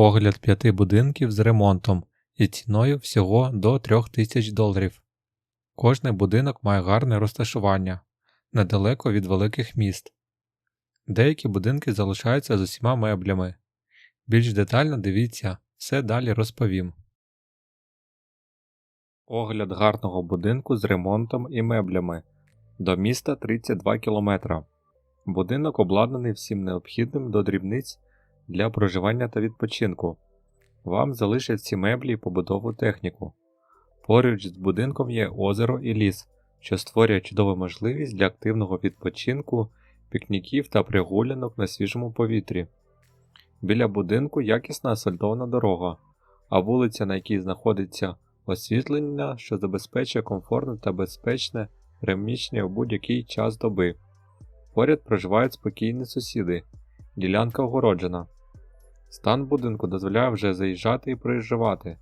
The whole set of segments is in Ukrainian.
Огляд п'яти будинків з ремонтом і ціною всього до 3000 доларів. Кожний будинок має гарне розташування недалеко від великих міст. Деякі будинки залишаються з усіма меблями. Більш детально дивіться, все далі розповім. Огляд гарного будинку з ремонтом і меблями. До міста 32 км. Будинок обладнаний всім необхідним до дрібниць для проживання та відпочинку. Вам залишать всі меблі і побутову техніку. Поруч з будинком є озеро і ліс, що створює чудову можливість для активного відпочинку, пікніків та прогулянок на свіжому повітрі. Біля будинку якісна асфальтована дорога, а вулиця, на якій знаходиться освітлення, що забезпечує комфортне та безпечне переміщення в будь-який час доби. Поряд проживають спокійні сусіди, ділянка огороджена. Стан будинку дозволяє вже заїжджати і проїжджати.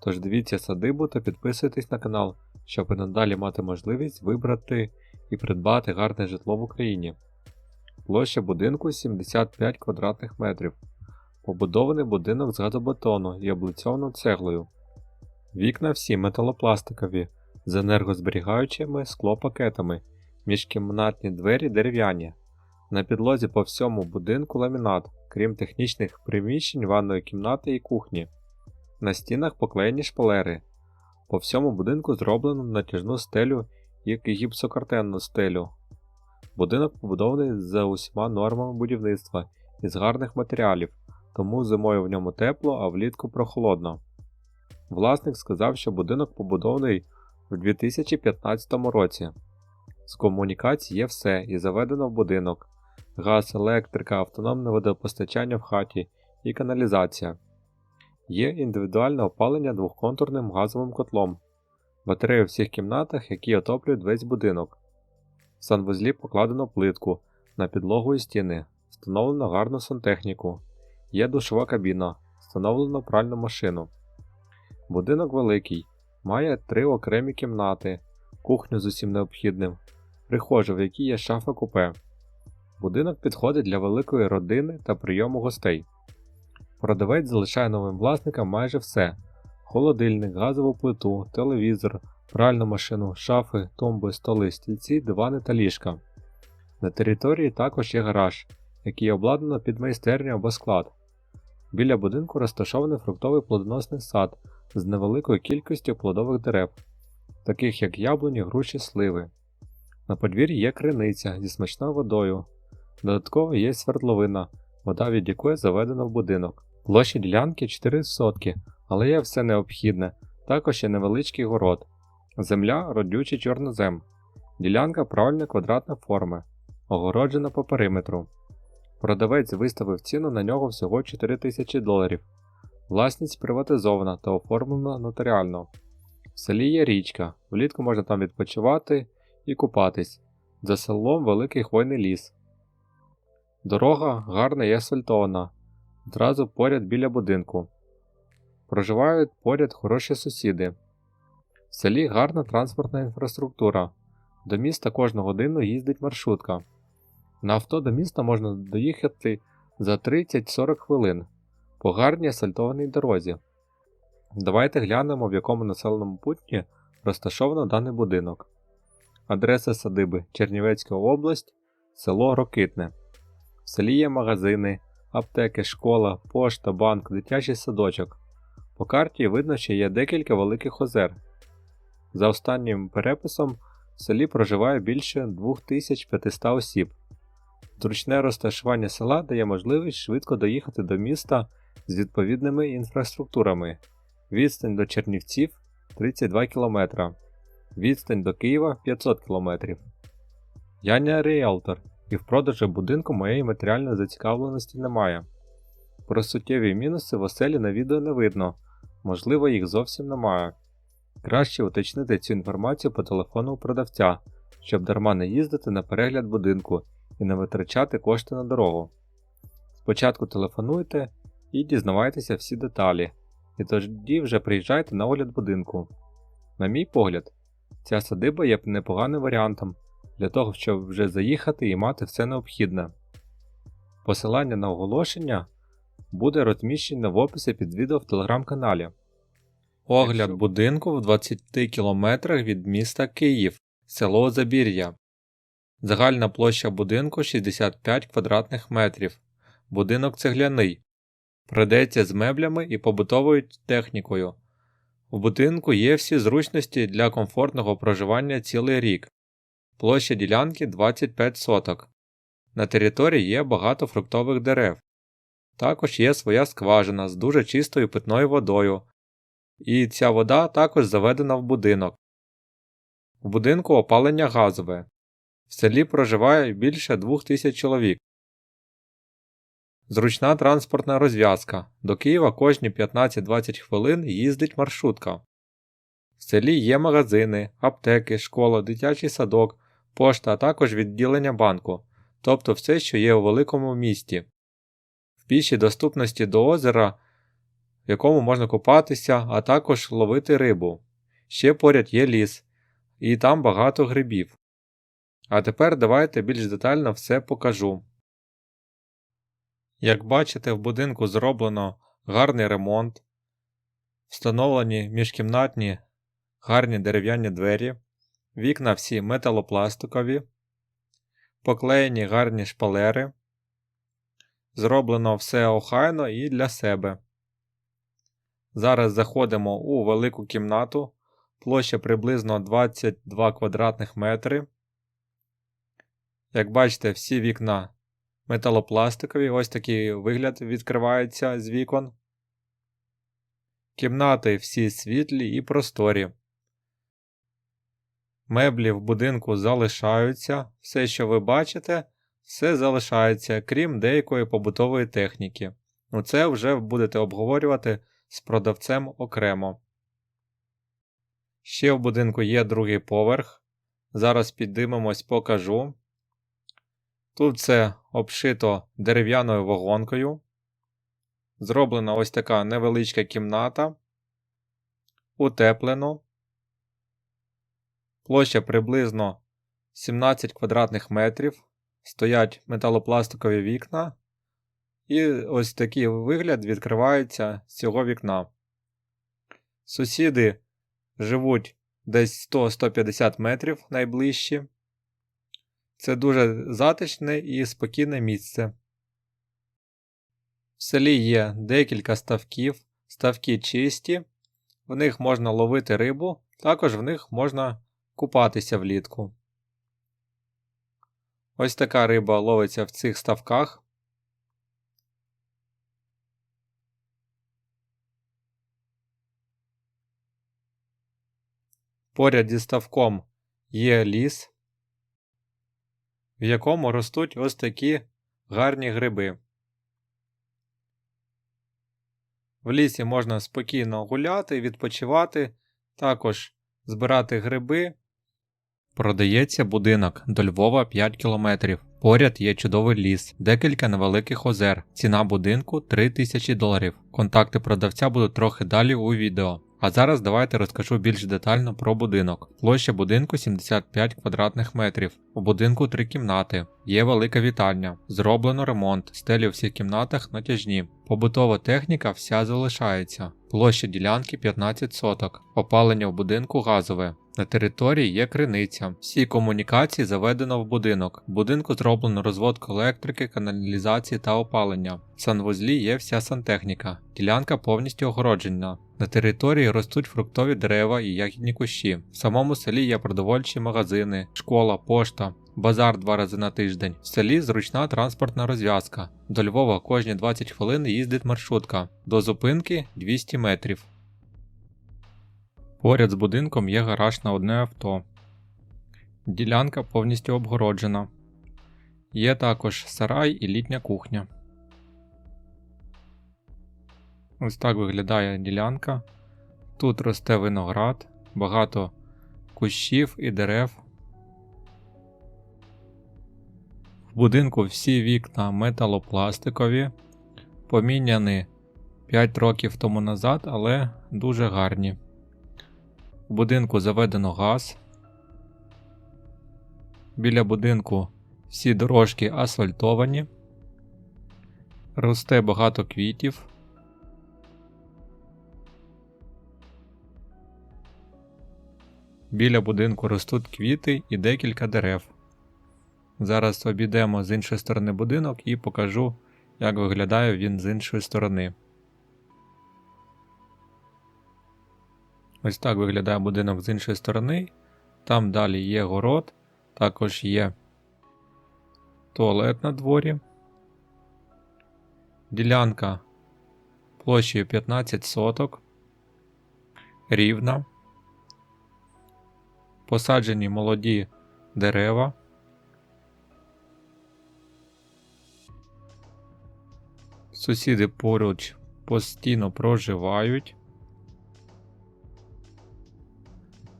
Тож дивіться садибу та підписуйтесь на канал, щоб і надалі мати можливість вибрати і придбати гарне житло в Україні. Площа будинку 75 квадратних метрів. Побудований будинок з газобетону і облицьовано цеглою. Вікна всі металопластикові, з енергозберігаючими склопакетами, міжкімнатні двері дерев'яні. На підлозі по всьому будинку ламінат, крім технічних приміщень ванної кімнати і кухні. На стінах поклеєні шпалери. По всьому будинку зроблено натяжну стелю і гіпсокартенну стелю. Будинок побудований за усіма нормами будівництва із гарних матеріалів, тому зимою в ньому тепло, а влітку прохолодно. Власник сказав, що будинок побудований в 2015 році. З комунікацій є все і заведено в будинок: газ, електрика, автономне водопостачання в хаті і каналізація. Є індивідуальне опалення двохконтурним газовим котлом, батареї у всіх кімнатах, які отоплюють весь будинок. В санвузлі покладено плитку на підлогу і стіни, встановлено гарну сантехніку, є душова кабіна, встановлено пральну машину. Будинок великий, має три окремі кімнати, кухню з усім необхідним, прихожу, в якій є шафа купе. Будинок підходить для великої родини та прийому гостей. Продавець залишає новим власникам майже все: холодильник, газову плиту, телевізор, пральну машину, шафи, тумби, столи, стільці, дивани та ліжка. На території також є гараж, який обладнано під майстерню або склад. Біля будинку розташований фруктовий плодоносний сад з невеликою кількістю плодових дерев, таких як яблуні, груші, сливи. На подвір'ї є криниця зі смачною водою. Додатково є свердловина, вода від якої заведена в будинок. Площа ділянки 4 сотки, але є все необхідне, також є невеличкий город. Земля родючий чорнозем. Ділянка правильної квадратної форми, огороджена по периметру. Продавець виставив ціну на нього всього 4000 доларів. Власність приватизована та оформлена нотаріально. В селі є річка, влітку можна там відпочивати і купатись. За селом великий хвойний ліс. Дорога гарна і асфальтована, одразу поряд біля будинку. Проживають поряд хороші сусіди. В селі гарна транспортна інфраструктура. До міста кожну годину їздить маршрутка. На авто до міста можна доїхати за 30-40 хвилин по гарній асфальтованій дорозі. Давайте глянемо, в якому населеному пункті розташовано даний будинок. Адреса садиби Чернівецька область, село Рокитне. В селі є магазини, аптеки, школа, пошта, банк, дитячий садочок. По карті видно, що є декілька великих озер. За останнім переписом в селі проживає більше 2500 осіб. Зручне розташування села дає можливість швидко доїхати до міста з відповідними інфраструктурами. Відстань до Чернівців 32 км. Відстань до Києва 500 км. Я не ріелтор, і в продажі будинку моєї матеріальної зацікавленості немає. Про суттєві мінуси в оселі на відео не видно, можливо, їх зовсім немає. Краще уточнити цю інформацію по телефону у продавця, щоб дарма не їздити на перегляд будинку і не витрачати кошти на дорогу. Спочатку телефонуйте і дізнавайтеся всі деталі, і тоді вже приїжджайте на огляд будинку. На мій погляд, ця садиба є непоганим варіантом для того, щоб вже заїхати і мати все необхідне. Посилання на оголошення буде розміщено в описі під відео в телеграм-каналі. Огляд будинку в 20 кілометрах від міста Київ, село Забір'я. Загальна площа будинку 65 квадратних метрів. Будинок цегляний. Продається з меблями і побутовою технікою. У будинку є всі зручності для комфортного проживання цілий рік. Площа ділянки 25 соток. На території є багато фруктових дерев. Також є своя скважина з дуже чистою питною водою. І ця вода також заведена в будинок. В будинку опалення газове. В селі проживає більше 2000 чоловік. Зручна транспортна розв'язка. До Києва кожні 15-20 хвилин їздить маршрутка. В селі є магазини, аптеки, школа, дитячий садок, пошта, а також відділення банку, тобто все, що є у великому місті. В пішій доступності до озера, в якому можна купатися, а також ловити рибу. Ще поряд є ліс, і там багато грибів. А тепер давайте більш детально все покажу. Як бачите, в будинку зроблено гарний ремонт, встановлені міжкімнатні гарні дерев'яні двері, вікна всі металопластикові, поклеєні гарні шпалери. Зроблено все охайно і для себе. Зараз заходимо у велику кімнату, площа приблизно 22 квадратних метри. Як бачите, всі вікна металопластикові, ось такий вигляд відкривається з вікон. Кімнати всі світлі і просторі. Меблі в будинку залишаються, все, що ви бачите, все залишається, крім деякої побутової техніки. Ну це вже будете обговорювати з продавцем окремо. Ще в будинку є другий поверх. Зараз піддимемось, покажу. Тут це обшито дерев'яною вагонкою. Зроблена ось така невеличка кімната. Утеплено. Площа приблизно 17 квадратних метрів. Стоять металопластикові вікна. І ось такий вигляд відкривається з цього вікна. Сусіди живуть десь 100-150 метрів найближчі. Це дуже затишне і спокійне місце. В селі є декілька ставків, ставки чисті, в них можна ловити рибу, також в них можна купатися влітку. Ось така риба ловиться в цих ставках. Поряд зі ставком є ліс в якому ростуть ось такі гарні гриби. В лісі можна спокійно гуляти, відпочивати, також збирати гриби. Продається будинок до Львова 5 кілометрів. Поряд є чудовий ліс, декілька невеликих озер. Ціна будинку 3000 доларів. Контакти продавця будуть трохи далі у відео. А зараз давайте розкажу більш детально про будинок. Площа будинку 75 квадратних метрів. У будинку три кімнати. Є велика вітальня. Зроблено ремонт, стелі у всіх кімнатах натяжні. Побутова техніка вся залишається. Площа ділянки 15 соток. Опалення в будинку газове. На території є криниця. Всі комунікації заведено в будинок. В будинку зроблено розводку електрики, каналізації та опалення. В санвузлі є вся сантехніка. Ділянка повністю огороджена. На території ростуть фруктові дерева і ягідні кущі. В самому селі є продовольчі магазини, школа, пошта. Базар два рази на тиждень. В селі зручна транспортна розв'язка. До Львова кожні 20 хвилин їздить маршрутка. До зупинки 200 метрів. Поряд з будинком є гараж на одне авто. Ділянка повністю обгороджена. Є також сарай і літня кухня. Ось так виглядає ділянка. Тут росте виноград, багато кущів і дерев. В будинку всі вікна металопластикові, поміняні 5 років тому назад, але дуже гарні. В будинку заведено газ. Біля будинку всі дорожки асфальтовані. Росте багато квітів. Біля будинку ростуть квіти і декілька дерев. Зараз обійдемо з іншої сторони будинок і покажу, як виглядає він з іншої сторони. Ось так виглядає будинок з іншої сторони. Там далі є город, також є туалет на дворі. Ділянка площею 15 соток. Рівна. Посаджені молоді дерева. Сусіди поруч постійно проживають.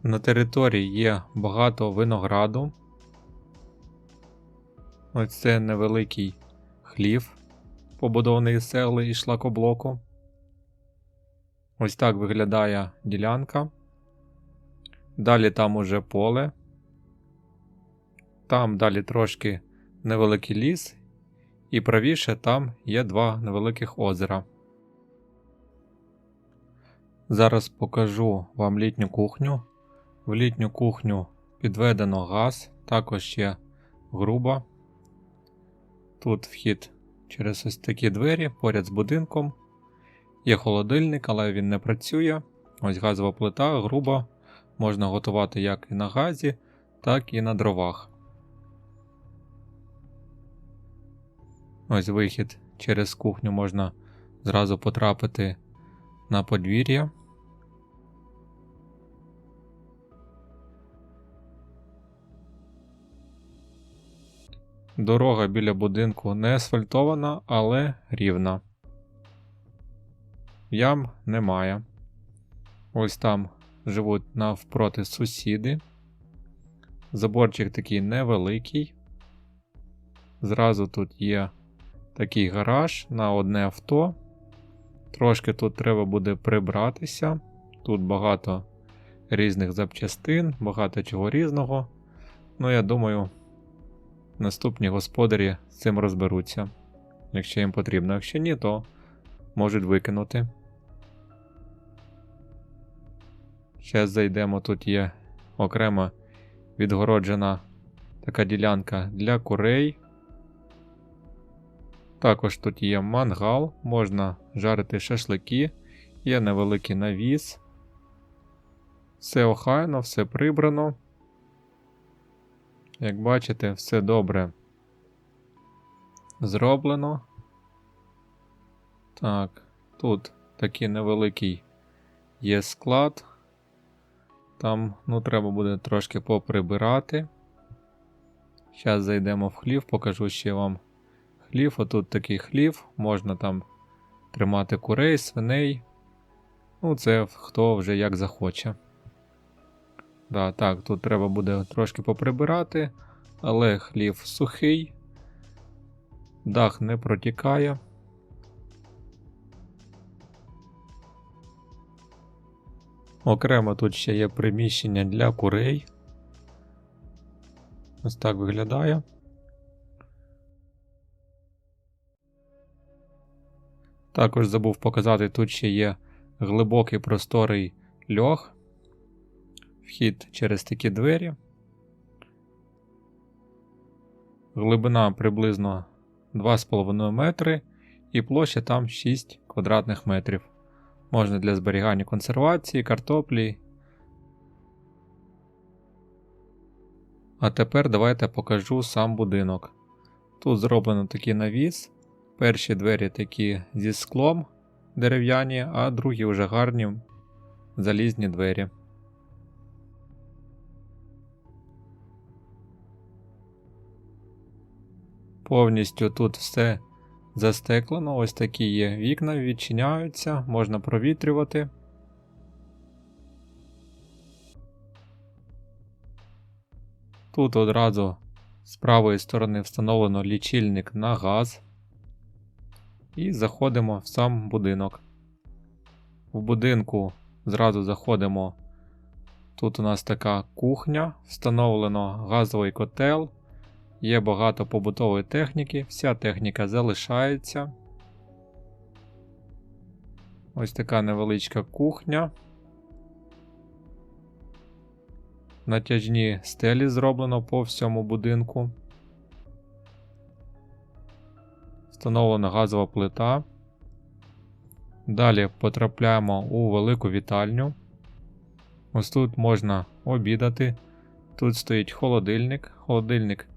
На території є багато винограду. Ось це невеликий хлів, побудований з цегли і шлакоблоку. Ось так виглядає ділянка. Далі там уже поле. Там далі трошки невеликий ліс, і правіше там є два невеликих озера. Зараз покажу вам літню кухню. В літню кухню підведено газ, також є груба. Тут вхід через ось такі двері поряд з будинком. Є холодильник, але він не працює. Ось газова плита, груба. Можна готувати як і на газі, так і на дровах. Ось вихід через кухню можна зразу потрапити на подвір'я. Дорога біля будинку не асфальтована, але рівна. Ям немає. Ось там живуть навпроти сусіди. Заборчик такий невеликий. Зразу тут є такий гараж на одне авто. Трошки тут треба буде прибратися. Тут багато різних запчастин, багато чого різного. Ну, я думаю, наступні господарі з цим розберуться, якщо їм потрібно. Якщо ні, то можуть викинути. Зараз зайдемо, тут є окрема відгороджена така ділянка для курей. Також тут є мангал, можна жарити шашлики, є невеликий навіс. Все охайно, все прибрано. Як бачите, все добре зроблено. Так, тут такий невеликий є склад. Там, ну, треба буде трошки поприбирати. Зараз зайдемо в хлів, покажу ще вам хлів. Отут такий хлів, можна там тримати курей, свиней. Ну, це хто вже як захоче. Да, Так, тут треба буде трошки поприбирати, але хлів сухий, дах не протікає. Окремо тут ще є приміщення для курей. Ось так виглядає. Також забув показати, тут ще є глибокий просторий льох, вхід через такі двері. Глибина приблизно 2,5 метри і площа там 6 квадратних метрів. Можна для зберігання консервації, картоплі. А тепер давайте покажу сам будинок. Тут зроблено такий навіс. Перші двері такі зі склом дерев'яні, а другі вже гарні залізні двері. Повністю тут все застеклено, ось такі є вікна, відчиняються, можна провітрювати. Тут одразу з правої сторони встановлено лічильник на газ. І заходимо в сам будинок. В будинку зразу заходимо. Тут у нас така кухня, встановлено газовий котел. Є багато побутової техніки, вся техніка залишається. Ось така невеличка кухня. Натяжні стелі зроблено по всьому будинку. Встановлена газова плита. Далі потрапляємо у велику вітальню. Ось тут можна обідати. Тут стоїть холодильник. Холодильник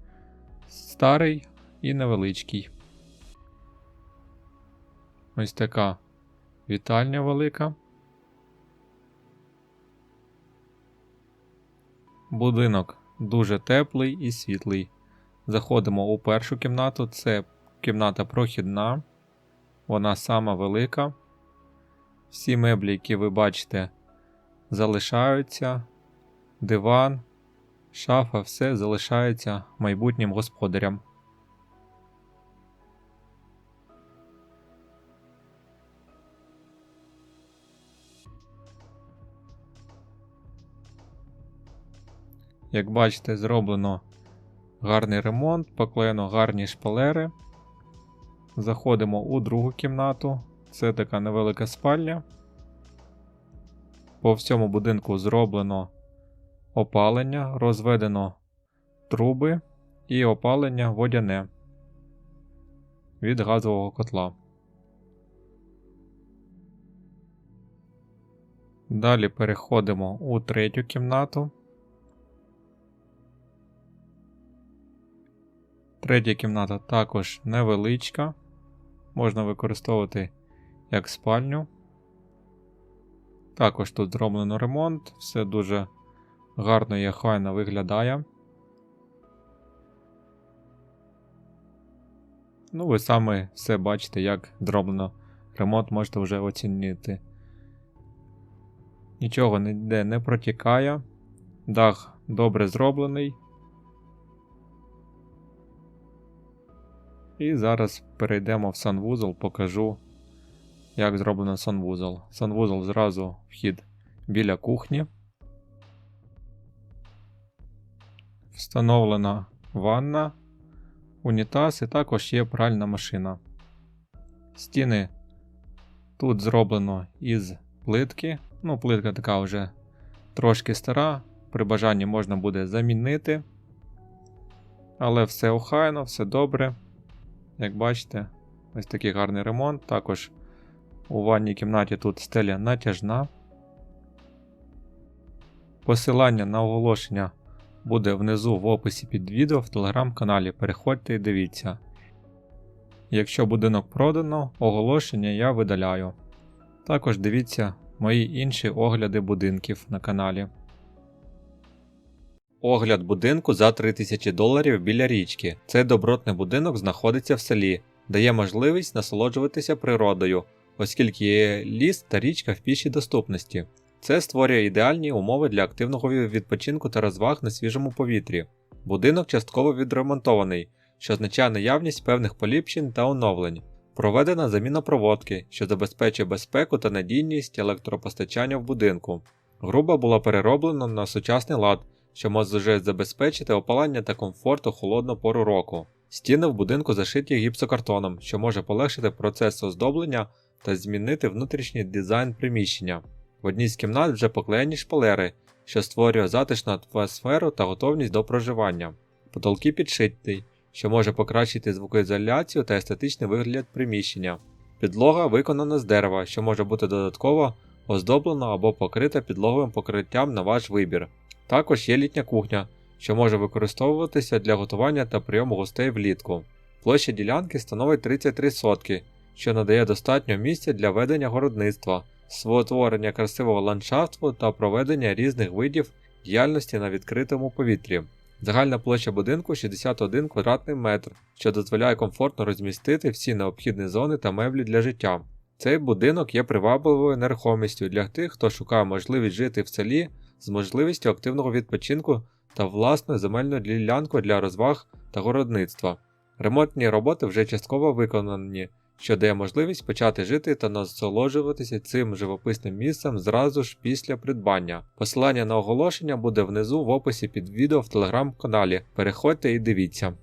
старий і невеличкий. Ось така вітальня велика. Будинок дуже теплий і світлий. Заходимо у першу кімнату. Це кімната прохідна. Вона сама велика. Всі меблі, які ви бачите, залишаються. Диван, шафа, все залишається майбутнім господарям. Як бачите, зроблено гарний ремонт, поклеєно гарні шпалери. Заходимо у другу кімнату. Це така невелика спальня. По всьому будинку зроблено опалення, розведено труби і опалення водяне від газового котла. Далі переходимо у третю кімнату. Третя кімната також невеличка. Можна використовувати як спальню. Також тут зроблено ремонт, все дуже гарно і охайно виглядає. Ну, ви саме все бачите, як зроблено ремонт, можете вже оцінити. Нічого ніде не протікає. Дах добре зроблений. І зараз перейдемо в санвузол, покажу, як зроблено санвузол. Санвузол зразу вхід біля кухні. Встановлена ванна, унітаз і також є пральна машина. Стіни тут зроблено із плитки. Ну, плитка така вже трошки стара, при бажанні можна буде замінити. Але все охайно, все добре. Як бачите, ось такий гарний ремонт. Також у ванній кімнаті тут стеля натяжна. Посилання на оголошення буде внизу в описі під відео в телеграм-каналі. Переходьте і дивіться. Якщо будинок продано, оголошення я видаляю. Також дивіться мої інші огляди будинків на каналі. Огляд будинку за 3000 доларів біля річки. Цей добротний будинок знаходиться в селі, дає можливість насолоджуватися природою, оскільки є ліс та річка в пішій доступності. Це створює ідеальні умови для активного відпочинку та розваг на свіжому повітрі. Будинок частково відремонтований, що означає наявність певних поліпшень та оновлень. Проведена заміна проводки, що забезпечує безпеку та надійність електропостачання в будинку. Груба була перероблена на сучасний лад, що може забезпечити опалення та комфорт у холодну пору року. Стіни в будинку зашиті гіпсокартоном, що може полегшити процес оздоблення та змінити внутрішній дизайн приміщення. В одній з кімнат вже поклеєні шпалери, що створює затишну атмосферу та готовність до проживання. Потолки підшиті, що може покращити звукоізоляцію та естетичний вигляд приміщення. Підлога виконана з дерева, що може бути додатково оздоблена або покрита підлоговим покриттям на ваш вибір. Також є літня кухня, що може використовуватися для готування та прийому гостей влітку. Площа ділянки становить 33 сотки, що надає достатньо місця для ведення городництва, створення красивого ландшафту та проведення різних видів діяльності на відкритому повітрі. Загальна площа будинку 61 квадратний метр, що дозволяє комфортно розмістити всі необхідні зони та меблі для життя. Цей будинок є привабливою нерухомістю для тих, хто шукає можливість жити в селі з можливістю активного відпочинку та власною земельною ділянкою для розваг та городництва. Ремонтні роботи вже частково виконані, що дає можливість почати жити та насолоджуватися цим живописним місцем зразу ж після придбання. Посилання на оголошення буде внизу в описі під відео в телеграм-каналі. Переходьте і дивіться.